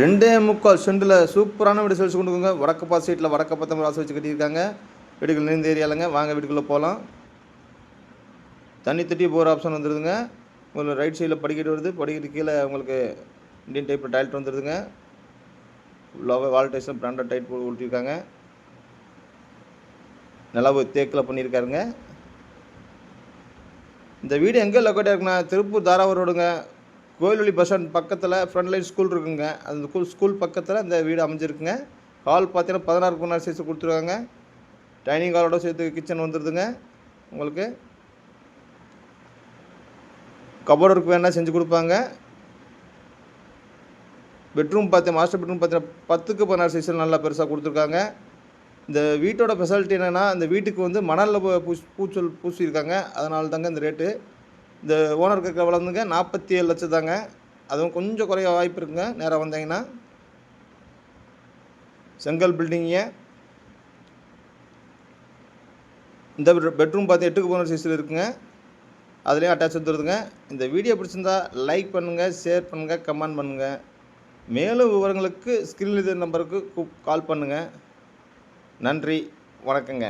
ரெண்டே முக்கால் சென்டில் சூப்பரான வீடு செல்ஸ் கொண்டு போங்க வடக்கு சீட்டில் வடக்க பத்தம் ராசி வச்சு கட்டியிருக்காங்க. வீடுகள் நிறைந்த ஏரியாலங்க. வாங்க வீட்டுக்குள்ளே போகலாம் தண்ணி தட்டி போகிற ஆப்ஷன் வந்துடுதுங்க உங்களுக்கு ரைட் சைடில் படிக்கட்டு வருது. படிக்கட்டு கீழே உங்களுக்கு இண்டியன் டைப்பில் டைல்ட் வந்துடுதுங்க ஃபுல்லாகவே வால் டைஸும் பிராண்டட் டைட் போட்டு கொடுத்துருக்காங்க நிலவு தேக்கில் பண்ணியிருக்காருங்க. இந்த வீடு எங்கே லொக்கேட்டாக இருக்குன்னா திருப்பூர் தாராவூர் ரோடுங்க. கோயில்வெளி பஸ் ஸ்டாண்ட் பக்கத்தில் ஃப்ரண்ட்லைன் ஸ்கூல் இருக்குங்க. அந்த ஸ்கூல் ஸ்கூல் பக்கத்தில் இந்த வீடு அமைஞ்சிருக்குங்க. ஹால் பார்த்தீங்கன்னா பதினாறு பதினாறு சைஸ் கொடுத்துருக்காங்க டைனிங் ஹாலோட சேர்த்து கிச்சன் வந்துடுதுங்க உங்களுக்கு கபோர்டு ஒர்க் வேணால் செஞ்சு கொடுப்பாங்க. பெட்ரூம் பார்த்து மாஸ்டர் பெட்ரூம் பார்த்தீங்கன்னா பத்துக்கு பதினாறு சைஸில் நல்லா பெருசாக கொடுத்துருக்காங்க. இந்த வீட்டோட ஃபெசிலிட்டி என்னென்னா இந்த வீட்டுக்கு வந்து மணலில் பூ பூச்சல் பூசியிருக்காங்க. அதனால தாங்க இந்த ரேட்டு இந்த ஓனர் கேட்க வளர்ந்துங்க. நாற்பத்தி ஏழு லட்சம் தாங்க அதுவும் கொஞ்சம் குறைய வாய்ப்பு இருக்குங்க. நேராக வந்தீங்கன்னா. செங்கல் பில்டிங்க இந்த பெட்ரூம் பார்த்து எட்டுக்கு போன சைஸில் இருக்குங்க. அதுலேயும் அட்டாச் வந்துடுதுங்க இந்த வீடியோ பிடிச்சிருந்தா லைக் பண்ணுங்கள் ஷேர் பண்ணுங்கள் கமெண்ட் பண்ணுங்கள் மேலும் விவரங்களுக்கு ஸ்க்ரீனில் நம்பருக்கு கால் பண்ணுங்கள் நன்றி. வணக்கங்க.